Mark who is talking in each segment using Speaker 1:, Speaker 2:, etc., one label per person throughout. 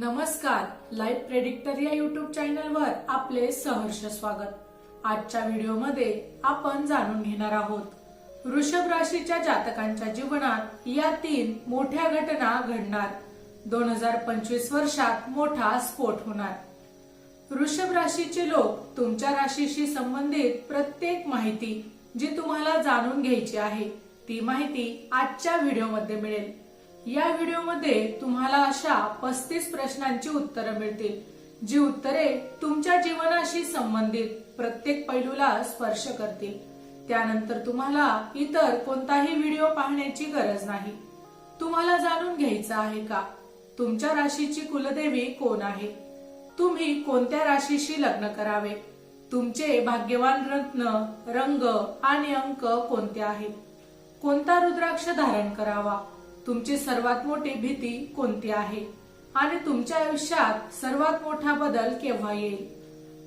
Speaker 1: नमस्कार life predictor या YouTube चॅनलवर आपले सहर्ष स्वागत. आजच्या व्हिडिओमध्ये आपण जाणून घेणार आहोत वृषभ राशीच्या जातकांच्या जीवनात या तीन मोठ्या घटना घडणार. दोन हजार पंचवीस वर्षात मोठा स्फोट होणार. वृषभ राशीचे लोक तुमच्या राशीशी संबंधित प्रत्येक माहिती जी तुम्हाला जाणून घ्यायची आहे ती माहिती आजच्या व्हिडिओमध्ये मिळेल. या व्हिडिओमध्ये तुम्हाला अशा पस्तीस प्रश्नांची उत्तरं मिळतील जी उत्तरे तुमच्या जीवनाशी संबंधित प्रत्येक पैलूला स्पर्श करतील. त्यानंतर तुम्हाला इतर कोणताही व्हिडिओ पाहण्याची गरज नाही. तुम्हाला जाणून घ्यायचं आहे का तुमच्या राशीची कुलदेवी कोण आहे? तुम्ही कोणत्या राशीशी लग्न करावे? तुमचे भाग्यवान रत्न रंग आणि अंक कोणते आहेत? कोणता रुद्राक्ष धारण करावा? तुमची सर्वात मोठी भीती कोणती आहे? आणि तुमच्या आयुष्यात सर्वात मोठा बदल केव्हा येईल?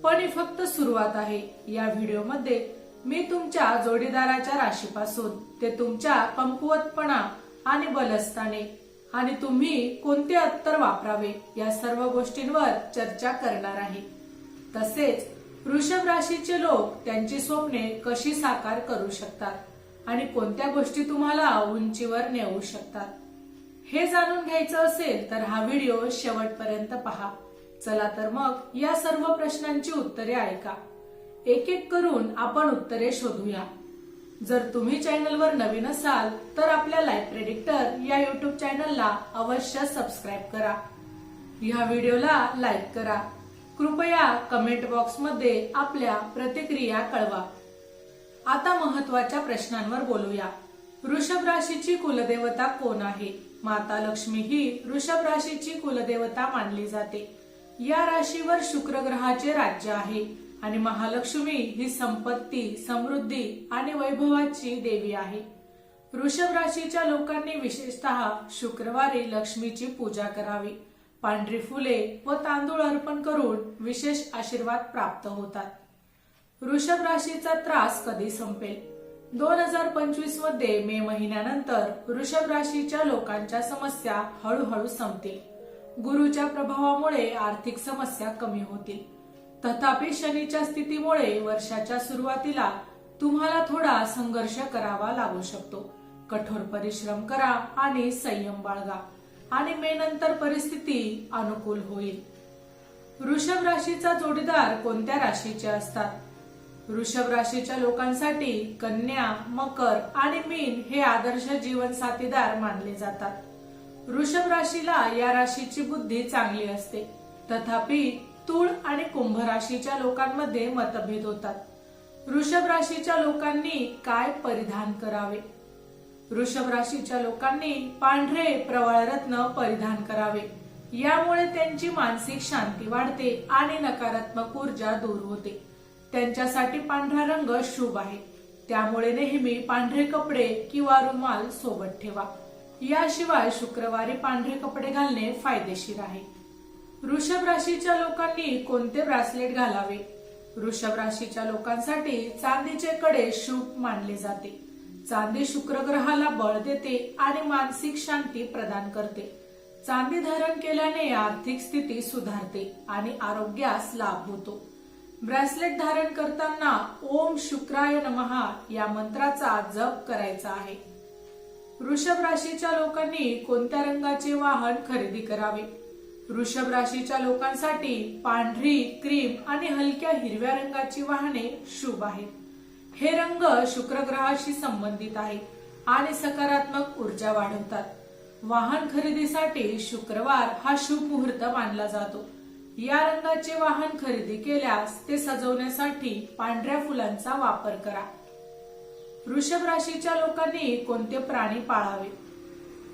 Speaker 1: पण ही फक्त सुरुवात आहे. या व्हिडिओमध्ये मी तुमच्या जोडीदाराच्या राशीपासून ते तुमच्या कमकुवतपणा आणि बलस्थाने आणि तुम्ही कोणते अत्तर वापरावे या सर्व गोष्टींवर चर्चा करणार आहे. तसेच वृषभ राशीचे लोक त्यांची स्वप्ने कशी साकार करू शकतात? आणि कोणत्या गोष्टी तुम्हाला उंचीवर नेऊ शकतात? हे जाणून घ्यायचं असेल तर हा व्हिडिओ शेवटपर्यंत पहा. चला तर मग या सर्व प्रश्नांची उत्तरे ऐका. एक एक करून आपण उत्तरे शोधूया. जर तुम्ही चॅनलवर नवीन असाल तर आपल्या लाईफ प्रेडिक्टर या युट्यूब चॅनलला अवश्य सबस्क्राईब करा. या व्हिडिओला लाईक करा. कृपया कमेंट बॉक्समध्ये आपल्या प्रतिक्रिया कळवा. आता महत्त्वाच्या प्रश्नांवर बोलूया. वृषभ राशीची कुलदेवता कोण आहे? माता लक्ष्मी ही वृषभ राशीची कुलदेवता मानली जाते. या राशीवर शुक्र ग्रहाचे राज्य आहे आणि महालक्ष्मी ही संपत्ती समृद्धी आणि वैभवाची देवी आहे. वृषभ राशीच्या लोकांनी विशेषतः शुक्रवारी लक्ष्मीची पूजा करावी. पांढरी फुले व तांदूळ अर्पण करून विशेष आशीर्वाद प्राप्त होतात. वृषभ राशीचा त्रास कधी संपेल? दोन हजार पंचवीसमध्ये मे महिन्यानंतर वृषभ राशीच्या लोकांच्या समस्या हळूहळू संपतील. गुरुच्या प्रभावामुळे आर्थिक समस्या कमी होतील. तथापि शनीच्या स्थितीमुळे वर्षाच्या सुरुवातीला तुम्हाला थोडा संघर्ष करावा लागू शकतो. कठोर परिश्रम करा आणि संयम बाळगा आणि मे नंतर परिस्थिती अनुकूल होईल. वृषभ राशीचा जोडीदार कोणत्या राशीचे असतात? वृषभ राशीच्या लोकांसाठी कन्या मकर आणि मीन हे आदर्श जीवन साथीदार मानले जातात. वृषभ राशीला या राशीची बुद्धी चांगली असते. तथापि तुळ आणि कुंभ राशीच्या लोकांमध्ये मतभेद होतात. वृषभ राशीच्या लोकांनी काय परिधान करावे? वृषभ राशीच्या लोकांनी पांढरे प्रवाळ रत्न परिधान करावे. यामुळे त्यांची मानसिक शांती वाढते आणि नकारात्मक ऊर्जा दूर होते. त्यांच्यासाठी पांढरा रंग शुभ आहे. त्यामुळे नेहमी पांढरे कपडे किंवा रुमाल सोबत ठेवा. याशिवाय शुक्रवारी पांढरे कपडे घालणे फायदेशीर आहे. वृषभ राशीच्या लोकांनी कोणते ब्रासलेट घालावे? वृषभ राशीच्या लोकांसाठी चांदीचे कडे शुभ मानले जाते. चांदी शुक्र ग्रहाला बळ देते आणि मानसिक शांती प्रदान करते. चांदी धारण केल्याने आर्थिक स्थिती सुधारते आणि आरोग्यास लाभ होतो. ब्रेसलेट धारण करताना ओम शुक्राय नमहा या मंत्राचा जप करायचा आहे. वृषभ राशीच्या लोकांनी कोणत्या रंगाचे वाहन खरेदी करावे? वृषभ राशीच्या लोकांसाठी पांढरी क्रीम आणि हलक्या हिरव्या रंगाची वाहने शुभ आहेत. हे रंग शुक्रग्रहाशी संबंधित आहे आणि सकारात्मक ऊर्जा वाढवतात. वाहन खरेदीसाठी शुक्रवार हा शुभ मुहूर्त मानला जातो. या रंगाचे वाहन खरेदी केल्यास ते सजवण्यासाठी पांढऱ्या फुलांचा वापर करा. वृषभ राशीच्या लोकांनी कोणते प्राणी पाळावे?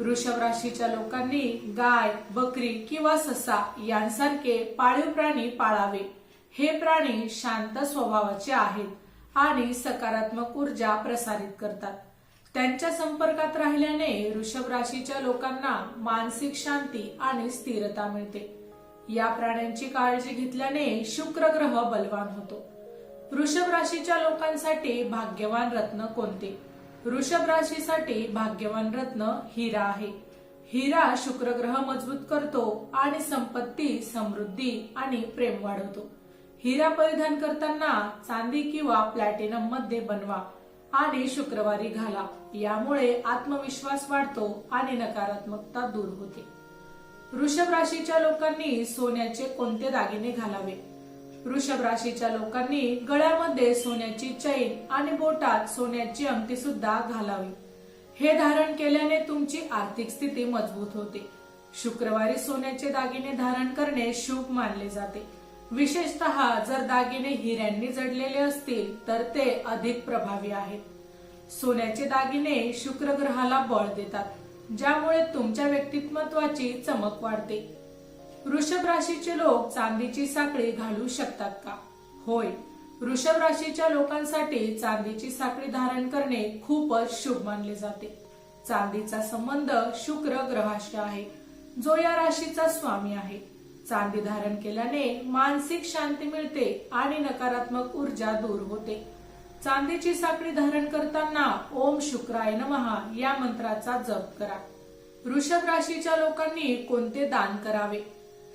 Speaker 1: वृषभ राशीच्या लोकांनी गाय बकरी किंवा ससा यांसारखे पाळीव प्राणी पाळावे. हे प्राणी शांत स्वभावाचे आहेत आणि सकारात्मक ऊर्जा प्रसारित करतात. त्यांच्या संपर्कात राहिल्याने वृषभ राशीच्या लोकांना मानसिक शांती आणि स्थिरता मिळते. या प्राण्यांची काळजी घेतल्याने शुक्र ग्रह बलवान होतो. वृषभ राशीच्या लोकांसाठी भाग्यवान रत्न कोणते? वृषभ राशीसाठी भाग्यवान रत्न हिरा आहे. हिरा शुक्र ग्रह मजबूत करतो आणि संपत्ती समृद्धी आणि प्रेम वाढवतो. हिरा परिधान करताना चांदी किंवा प्लॅटिनममध्ये बनवा आणि शुक्रवारी घाला. यामुळे आत्मविश्वास वाढतो आणि नकारात्मकता दूर होते. वृषभ राशीच्या लोकांनी सोन्याचे कोणते दागिने घालावे? वृषभ राशीच्या लोकांनी गळ्यामध्ये सोन्याची चैन आणि बोटात सोन्याची अंगठी सुद्धा घालावी. हे धारण केल्याने तुमची आर्थिक स्थिती मजबूत होते. शुक्रवारी सोन्याचे दागिने धारण करणे शुभ मानले जाते. विशेषतः जर दागिने हिऱ्यांनी जडलेले असतील तर ते अधिक प्रभावी आहेत. सोन्याचे दागिने शुक्र ग्रहाला बळ देतात. ज्यामुळे तुमच्या व्यक्तिमत्वाची चमक वाढते. वृषभ राशीचे लोक चांदीची साखळी घालू शकतात का? होय. वृषभ राशीच्या लोकांसाठी चांदीची साखळी धारण करणे खूपच शुभ मानले जाते. चांदीचा संबंध शुक्र ग्रहाशी आहे जो या राशीचा स्वामी आहे. चांदी धारण केल्याने मानसिक शांती मिळते आणि नकारात्मक ऊर्जा दूर होते. चांदीची साखळी धारण करताना ओम शुक्राय नमहा या मंत्राचा जप करा. वृषभ राशीच्या लोकांनी कोणते दान करावे?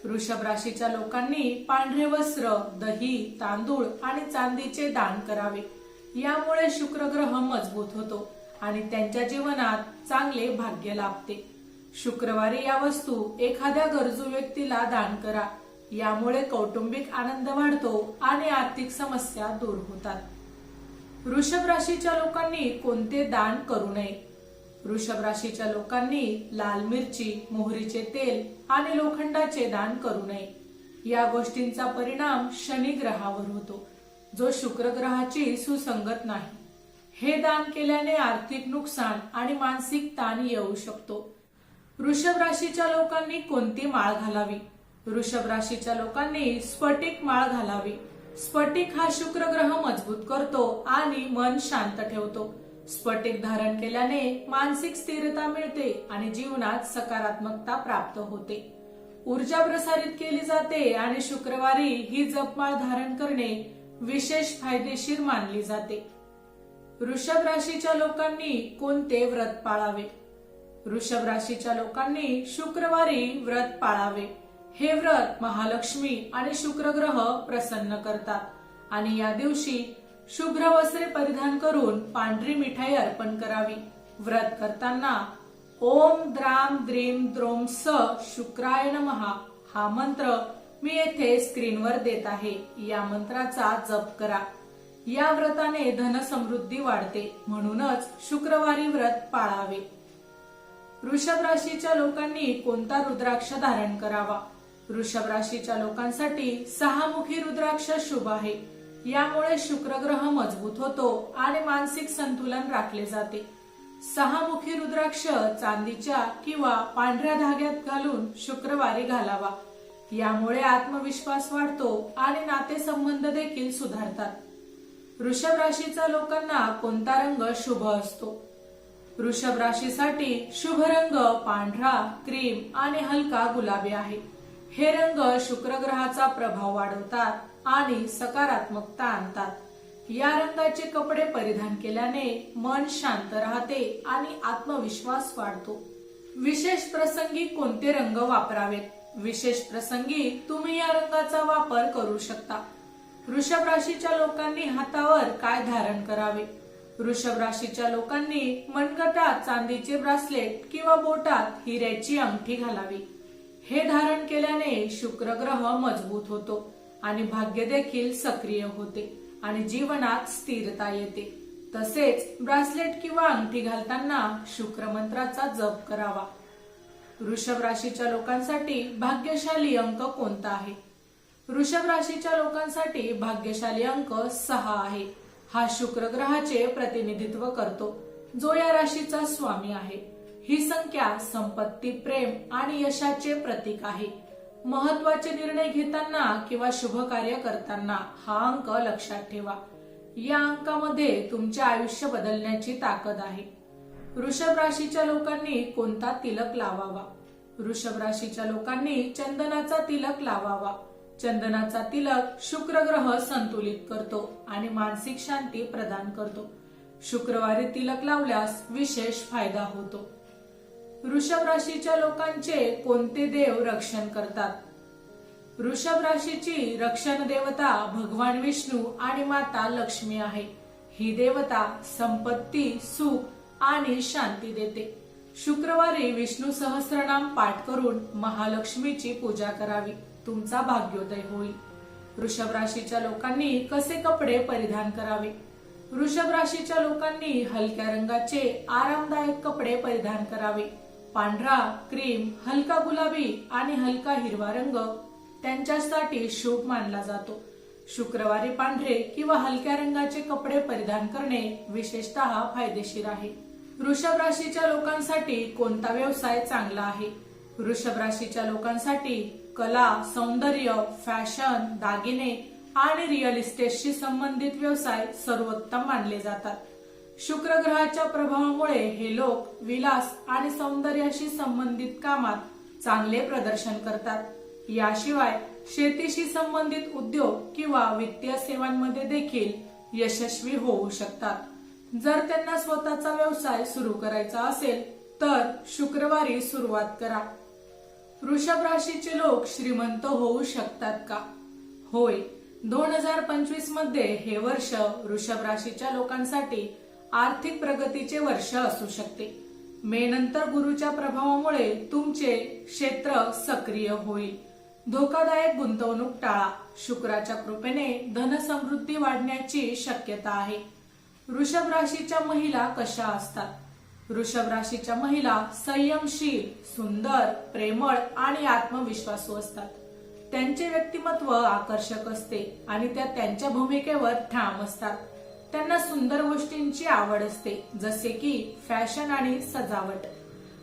Speaker 1: वृषभ राशीच्या लोकांनी पांढरे वस्त्र दही तांदूळ आणि चांदीचे दान करावे. यामुळे शुक्र ग्रह मजबूत होतो आणि त्यांच्या जीवनात चांगले भाग्य लाभते. शुक्रवारी या वस्तू एखाद्या गरजू व्यक्तीला दान करा. यामुळे कौटुंबिक आनंद वाढतो आणि आर्थिक समस्या दूर होतात. वृषभ राशीच्या लोकांनी कोणते दान करू नये? वृषभ राशीच्या लोकांनी लाल मिरची मोहरीचे तेल आणि लोखंडाचे दान करू नये. या गोष्टींचा परिणाम शनी ग्रहावर होतो जो शुक्र ग्रहाची सुसंगत नाही. हे दान केल्याने आर्थिक नुकसान आणि मानसिक ताण येऊ शकतो. वृषभ राशीच्या लोकांनी कोणती माळ घालावी? वृषभ राशीच्या लोकांनी स्फटिक माळ घालावी. स्फटिक हा शुक्र ग्रह मजबूत करतो आणि मन शांत ठेवतो. स्फटिक धारण केल्याने मानसिक स्थिरता मिळते आणि जीवनात सकारात्मकता प्राप्त होते. ऊर्जा प्रसारित केली जाते आणि शुक्रवारी ही जपमाळ धारण करणे विशेष फायदेशीर मानली जाते. वृषभ राशीच्या लोकांनी कोणते व्रत पाळावे? वृषभ राशीच्या लोकांनी शुक्रवारी व्रत पाळावे. हे व्रत महालक्ष्मी आणि शुक्र ग्रह प्रसन्न करतात. आणि या दिवशी शुभ्र वस्त्रे परिधान करून पांढरी मिठाई अर्पण करावी. व्रत करताना ओम द्राम द्रीम द्रोम स शुक्राय नमहा हा मंत्र मी येथे स्क्रीनवर देत आहे. या मंत्राचा जप करा. या व्रताने धन समृद्धी वाढते. म्हणूनच शुक्रवारी व्रत पाळावे. वृषभ राशीच्या लोकांनी कोणता रुद्राक्ष धारण करावा? वृषभ राशीच्या लोकांसाठी सहामुखी रुद्राक्ष शुभ आहे. यामुळे शुक्रग्रह मजबूत होतो आणि मानसिक संतुलन राखले जाते. सहामुखी रुद्राक्ष चांदीच्या किंवा पांढऱ्या धाग्यात घालून शुक्रवारी घालावा. यामुळे आत्मविश्वास वाढतो आणि नातेसंबंध देखील सुधारतात. वृषभ राशीच्या लोकांना कोणता रंग शुभ असतो? वृषभ राशीसाठी शुभ रंग पांढरा क्रीम आणि हलका गुलाबी आहे. हे रंग शुक्रग्रहाचा प्रभाव वाढवतात आणि सकारात्मकता आणतात. या रंगाचे कपडे परिधान केल्याने मन शांत राहते आणि आत्मविश्वास वाढतो. विशेष प्रसंगी कोणते रंग वापरावेत? विशेष प्रसंगी तुम्ही या रंगाचा वापर करू शकता. वृषभ राशीच्या लोकांनी हातावर काय धारण करावे? वृषभ राशीच्या लोकांनी मनगटात चांदीचे ब्रासलेट किंवा बोटात हिऱ्याची अंगठी घालावी. हे धारण केल्याने शुक्र ग्रह मजबूत होतो आणि भाग्य देखील सक्रिय होते आणि जीवनात स्थिरता येते. तसेच ब्रासलेट किंवा अंगठी घालताना शुक्र मंत्राचा जप करावा. वृषभ राशीच्या लोकांसाठी भाग्यशाली अंक कोणता आहे? वृषभ राशीच्या लोकांसाठी भाग्यशाली अंक सहा आहे. हा शुक्र ग्रहाचे प्रतिनिधित्व करतो. जो या राशीचा स्वामी आहे. ही संख्या संपत्ती प्रेम आणि यशाचे प्रतीक आहे. महत्त्वाचे निर्णय घेताना किंवा शुभ कार्य करताना हा अंक लक्षात ठेवा. या अंकामध्ये तुमचे आयुष्य बदलण्याची ताकद आहे. वृषभ राशीच्या लोकांनी कोणता तिलक लावावा? वृषभ राशीच्या लोकांनी चंदनाचा तिलक लावावा. चंदनाचा तिलक शुक्र ग्रह संतुलित करतो आणि मानसिक शांती प्रदान करतो. शुक्रवारी तिलक लावल्यास विशेष फायदा होतो. वृषभ राशीच्या लोकांचे कोणते देव रक्षण करतात? वृषभ राशीची रक्षण देवता भगवान विष्णू आणि माता लक्ष्मी आहे. ही देवता संपत्ती सुख आणि शांती देते. शुक्रवारी विष्णू सहस्रनाम पाठ करून महालक्ष्मीची पूजा करावी. तुमचा भाग्योदय होईल. वृषभ राशीच्या लोकांनी कसे कपडे परिधान करावे? वृषभ राशीच्या लोकांनी हलक्या रंगाचे आरामदायक कपडे परिधान करावे. पांढरा क्रीम हलका गुलाबी आणि हलका हिरवा रंग त्यांच्यासाठी शुभ मानला जातो. शुक्रवारी पांढरे किंवा हलक्या रंगाचे कपडे परिधान करणे विशेषतः फायदेशीर आहे. वृषभ राशीच्या लोकांसाठी कोणता व्यवसाय चांगला आहे? वृषभ राशीच्या लोकांसाठी कला सौंदर्य फॅशन दागिने आणि रिअल इस्टेटशी संबंधित व्यवसाय सर्वोत्तम मानले जातात. शुक्र ग्रहाच्या प्रभावामुळे हे लोक विलास आणि सौंदर्याशी संबंधित कामात चांगले प्रदर्शन करतात. याशिवाय शेतीशी संबंधित उद्योग किंवा वित्तीय सेवांमध्ये देखील यशस्वी होऊ शकतात. जर त्यांना स्वतःचा व्यवसाय सुरू करायचा असेल तर शुक्रवारी सुरुवात करा. वृषभ राशीचे लोक श्रीमंत होऊ शकतात का? होय दोन हजार पंचवीसमध्ये हे वर्ष वृषभ राशीच्या लोकांसाठी आर्थिक प्रगतीचे वर्ष असू शकते. मे नंतर गुरुच्या प्रभावामुळे तुमचे क्षेत्र सक्रिय होईल. धोकादायक गुंतवणूक टाळा. शुक्राच्या कृपेने धनसमृद्धी वाढण्याची शक्यता आहे. वृषभ राशीच्या महिला कशा असतात? वृषभ राशीच्या महिला संयमशील सुंदर प्रेमळ आणि आत्मविश्वासू असतात. त्यांचे व्यक्तिमत्व आकर्षक असते आणि त्या त्यांच्या भूमिकेवर ठाम असतात. त्यांना सुंदर गोष्टींची आवड असते जसे की फॅशन आणि सजावट.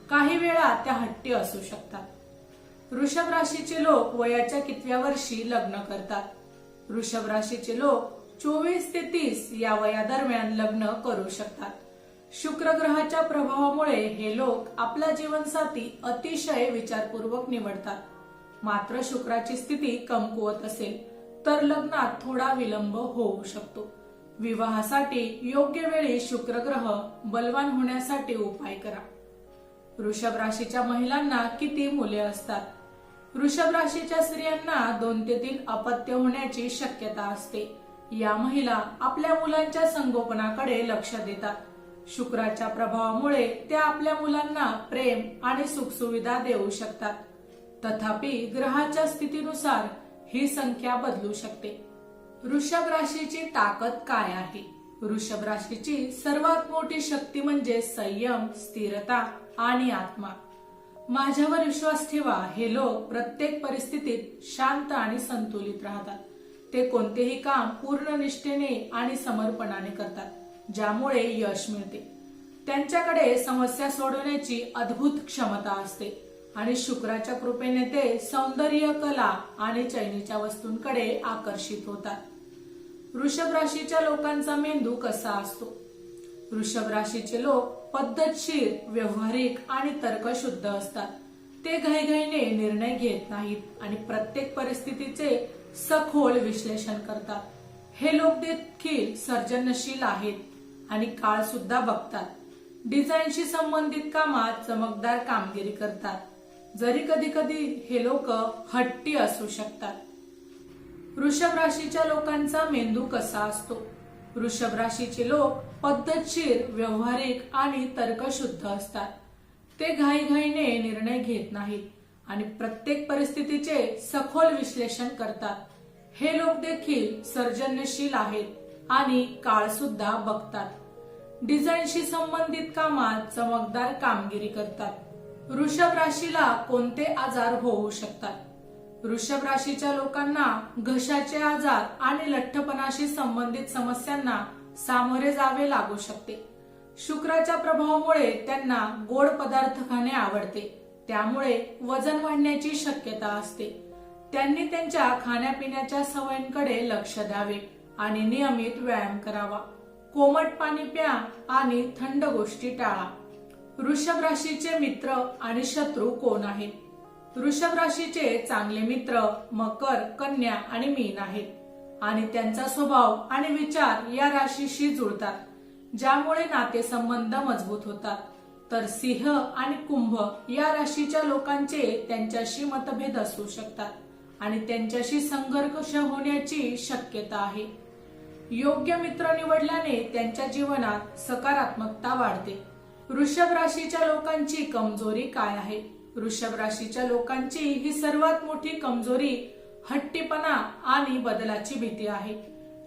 Speaker 1: काही वेळा त्या हट्टी असू शकतात. वृषभ राशीचे लोक वयाच्या कितव्या वर्षी लग्न करतात. वृषभ राशीचे लोक चोवीस ते तीस या वयादरम्यान लग्न करू शकतात. शुक्र ग्रहाच्या प्रभावामुळे हे लोक आपला जीवनसाथी अतिशय विचारपूर्वक निवडतात. मात्र शुक्राची स्थिती कमकुवत असेल तर लग्नात थोडा विलंब होऊ शकतो. विवाहासाठी योग्य वेळी शुक्रग्रह बलवान होण्यासाठी उपाय करा. वृषभ राशीच्या महिलांना किती मुले असतात? वृषभ राशीच्या स्त्रियांना दोन ते तीन अपत्य होण्याची शक्यता असते. या महिला आपल्या मुलांच्या संगोपनाकडे लक्ष देतात. शुक्राच्या प्रभावामुळे त्या आपल्या मुलांना प्रेम आणि सुखसुविधा देऊ शकतात. तथापि ग्रहाच्या स्थितीनुसार ही संख्या बदलू शकते. वृषभ राशीची ताकद काय आहे? वृषभ राशीची सर्वात मोठी शक्ती म्हणजे संयम स्थिरता आणि आत्मा. माझ्यावर विश्वास ठेवा हे लोक प्रत्येक परिस्थितीत शांत आणि संतुलित राहतात. ते कोणतेही काम पूर्ण निष्ठेने आणि समर्पणाने करतात ज्यामुळे यश मिळते. त्यांच्याकडे समस्या सोडवण्याची अद्भुत क्षमता असते आणि शुक्राच्या कृपेने ते सौंदर्य कला आणि चैनीच्या वस्तूंकडे आकर्षित होतात. वृषभ राशीच्या लोकांचा मेंदू कसा असतो? वृषभ राशीचे लोक पद्धतशीर व्यावहारिक आणि तर्कशुद्ध असतात. ते घाईघाईने निर्णय घेत नाहीत आणि प्रत्येक परिस्थितीचे सखोल विश्लेषण करतात. हे लोक देखील सर्जनशील आहेत आणि काळ सुद्धा बघतात. डिझाईनशी संबंधित कामात चमकदार कामगिरी करतात. जरी कधी कधी हे लोक हट्टी असू शकतात. वृषभ राशीच्या लोकांचा मेंदू कसा असतो? वृषभ राशीचे लोक पद्धतशीर व्यावहारिक आणि तर्कशुद्ध असतात. ते घाईघाईने निर्णय घेत नाहीत आणि प्रत्येक परिस्थितीचे सखोल विश्लेषण करतात. हे लोक देखील सर्जनशील आहेत आणि काळ सुद्धा बघतात. डिझाईनशी संबंधित कामात चमकदार कामगिरी करतात. वृषभ राशीला कोणते आजार होऊ शकतात? वृषभ राशीच्या लोकांना घशाचे आजार आणि लठ्ठपणाशी संबंधित समस्यांना सामोरे जावे लागू शकते. शुक्राच्या प्रभावामुळे त्यांना गोड पदार्थ खाणे आवडते. त्यामुळे वजन वाढण्याची शक्यता असते. त्यांनी त्यांच्या खाण्यापिण्याच्या सवयींकडे लक्ष द्यावे आणि नियमित व्यायाम करावा. कोमट पाणी प्या आणि थंड गोष्टी टाळा. वृषभ राशीचे मित्र आणि शत्रू कोण आहेत? वृषभ राशीचे चांगले मित्र मकर कन्या आणि मीन आहेत. आणि त्यांचा स्वभाव आणि विचार या राशीशी जुळतात ज्यामुळे नातेसंबंध मजबूत होतात. तर सिंह आणि कुंभ या राशीच्या लोकांचे त्यांच्याशी मतभेद असू शकतात आणि त्यांच्याशी संघर्ष होण्याची शक्यता आहे. योग्य मित्र निवडल्याने त्यांच्या जीवनात सकारात्मकता वाढते. वृषभ राशीच्या लोकांची कमजोरी काय आहे? वृषभ राशीच्या लोकांची ही सर्वात मोठी कमजोरी हट्टीपणा आणि बदलाची भीती आहे.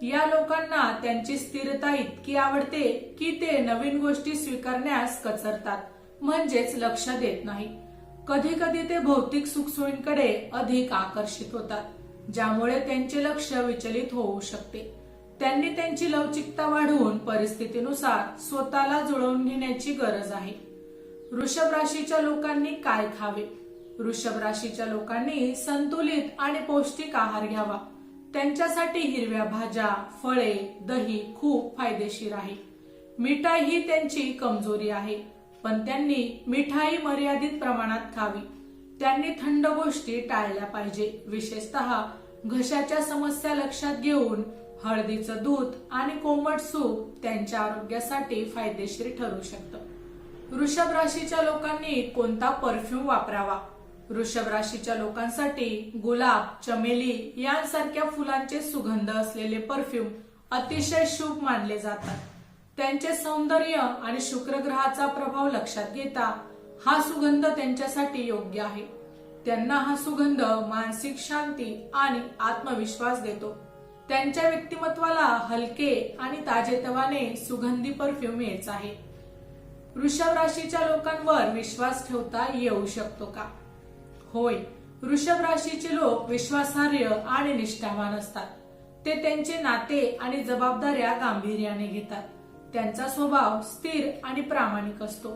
Speaker 1: या लोकांना त्यांची स्थिरता इतकी आवडते की ते नवीन गोष्टी स्वीकारण्यास कचरतात म्हणजेच लक्ष देत नाही. कधी कधी ते भौतिक सुखसोयींकडे अधिक आकर्षित होतात ज्यामुळे त्यांचे लक्ष विचलित होऊ शकते. त्यांनी त्यांची लवचिकता वाढवून परिस्थितीनुसार स्वतःला जुळवून घेण्याची गरज आहे. वृषभ राशीच्या लोकांनी काय खावे? वृषभ राशीच्या लोकांनी संतुलित आणि पौष्टिक आहार घ्यावा. त्यांच्यासाठी हिरव्या भाज्या फळे दही खूप फायदेशीर आहे. मिठाई ही त्यांची कमजोरी आहे पण त्यांनी मिठाई मर्यादित प्रमाणात खावी. त्यांनी थंड गोष्टी टाळल्या पाहिजे विशेषतः घशाच्या समस्या लक्षात घेऊन हळदीचं दूध आणि कोमट सूप त्यांच्या आरोग्यासाठी फायदेशीर ठरू शकतं. वृषभ राशीच्या लोकांनी कोणता परफ्यूम वापरावा? वृषभ राशीच्या लोकांसाठी गुलाब चमेली यांसारख्या फुलांचे सुगंध असलेले परफ्यूम अतिशय शुभ मानले जातात. त्यांचे सौंदर्य आणि शुक्रग्रहाचा प्रभाव लक्षात घेता हा सुगंध त्यांच्यासाठी योग्य आहे. त्यांना हा सुगंध मानसिक शांती आणि आत्मविश्वास देतो. त्यांच्या व्यक्तिमत्वाला हलके आणि ताजेतवाने सुगंधी परफ्यूम यायचा आहे. वृषभ राशीच्या लोकांवर विश्वास ठेवता येऊ शकतो का? होय वृषभ राशीचे लोक विश्वासार्ह आणि निष्ठावान असतात. ते त्यांचे नाते आणि जबाबदाऱ्या गांभीर्याने घेतात. त्यांचा स्वभाव स्थिर आणि प्रामाणिक असतो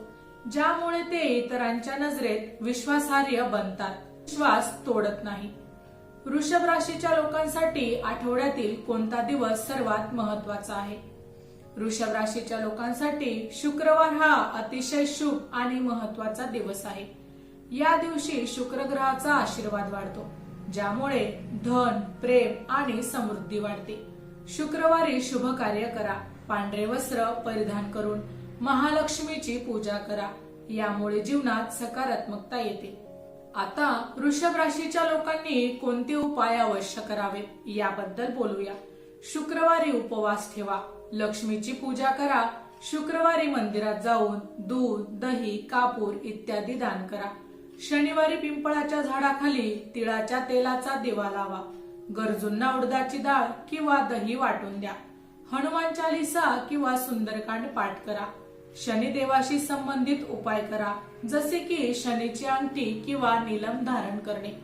Speaker 1: ज्यामुळे ते इतरांच्या नजरेत विश्वासार्ह बनतात. विश्वास तोडत नाही. वृषभ राशीच्या लोकांसाठी आठवड्यातील कोणता दिवस सर्वात महत्त्वाचा आहे? वृषभ राशीच्या लोकांसाठी शुक्रवार हा अतिशय शुभ आणि महत्त्वाचा दिवस आहे. या दिवशी शुक्र ग्रहाचा आशीर्वाद वाढतो ज्यामुळे धन प्रेम आणि समृद्धी वाढते. शुक्रवारी शुभ कार्य करा पांढरे वस्त्र परिधान करून महालक्ष्मीची पूजा करा यामुळे जीवनात सकारात्मकता येते. आता वृषभ राशीच्या लोकांनी कोणते उपाय अवश्य करावे याबद्दल बोलूया. शुक्रवारी उपवास ठेवा लक्ष्मीची पूजा करा शुक्रवारी मंदिरात जाऊन दूध दही कापूर इत्यादी दान करा. शनिवारी पिंपळाच्या झाडाखाली तिळाच्या तेलाचा दिवा लावा. गरजूंना उडदाची डाळ किंवा दही वाटून द्या. हनुमान चालिसा किंवा सुंदरकांड पाठ करा. शनिदेवाशी संबंधित उपाय करा जसे की शनीची अंगठी किंवा नीलम धारण करणे.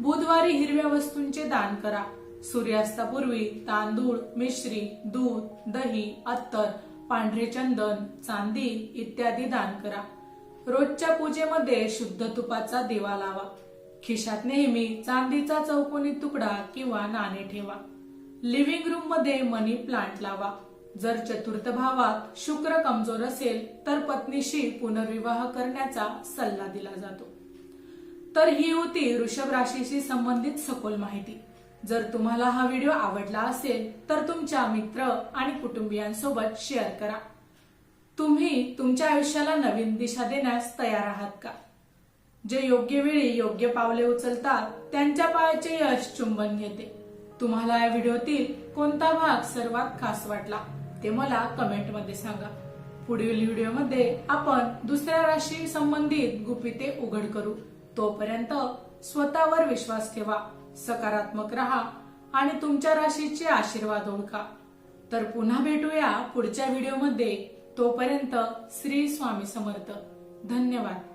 Speaker 1: बुधवारी हिरव्या वस्तूंचे दान करा. सूर्यास्तापूर्वी तांदूळ मिश्री दूध दही अत्तर पांढरे चंदन चांदी इत्यादी दान करा. रोजच्या पूजेमध्ये शुद्ध तुपाचा दिवा लावा. खिशात नेहमी चांदीचा चौकोनी तुकडा किंवा नाणे ठेवा. लिव्हिंग रूममध्ये मनी प्लांट लावा. जर चतुर्थ भावात शुक्र कमजोर असेल तर पत्नीशी पुनर्विवाह करण्याचा सल्ला दिला जातो. तर ही होती वृषभ राशीशी संबंधित सखोल माहिती. जर तुम्हाला हा व्हिडिओ आवडला असेल तर तुमच्या मित्र आणि कुटुंबियांसोबत शेअर करा. तुम्ही तुमच्या आयुष्याला नवीन दिशा देण्यास तयार आहात का? जे योग्य वेळी योग्य पावले उचलतात त्यांच्या पायाचे यश चुंबन घेते. तुम्हाला या व्हिडिओतील कोणता भाग सर्वात खास वाटला ते मला कमेंटमध्ये सांगा. पुढील व्हिडिओमध्ये आपण दुसऱ्या राशी संबंधित गुपिते उघड करू. तोपर्यंत स्वतःवर विश्वास ठेवा. सकारात्मक राहा आणि तुमच्या राशीचे आशीर्वाद ओळखा. तर पुन्हा भेटूया पुढच्या व्हिडिओमध्ये. तोपर्यंत श्री स्वामी समर्थ. धन्यवाद.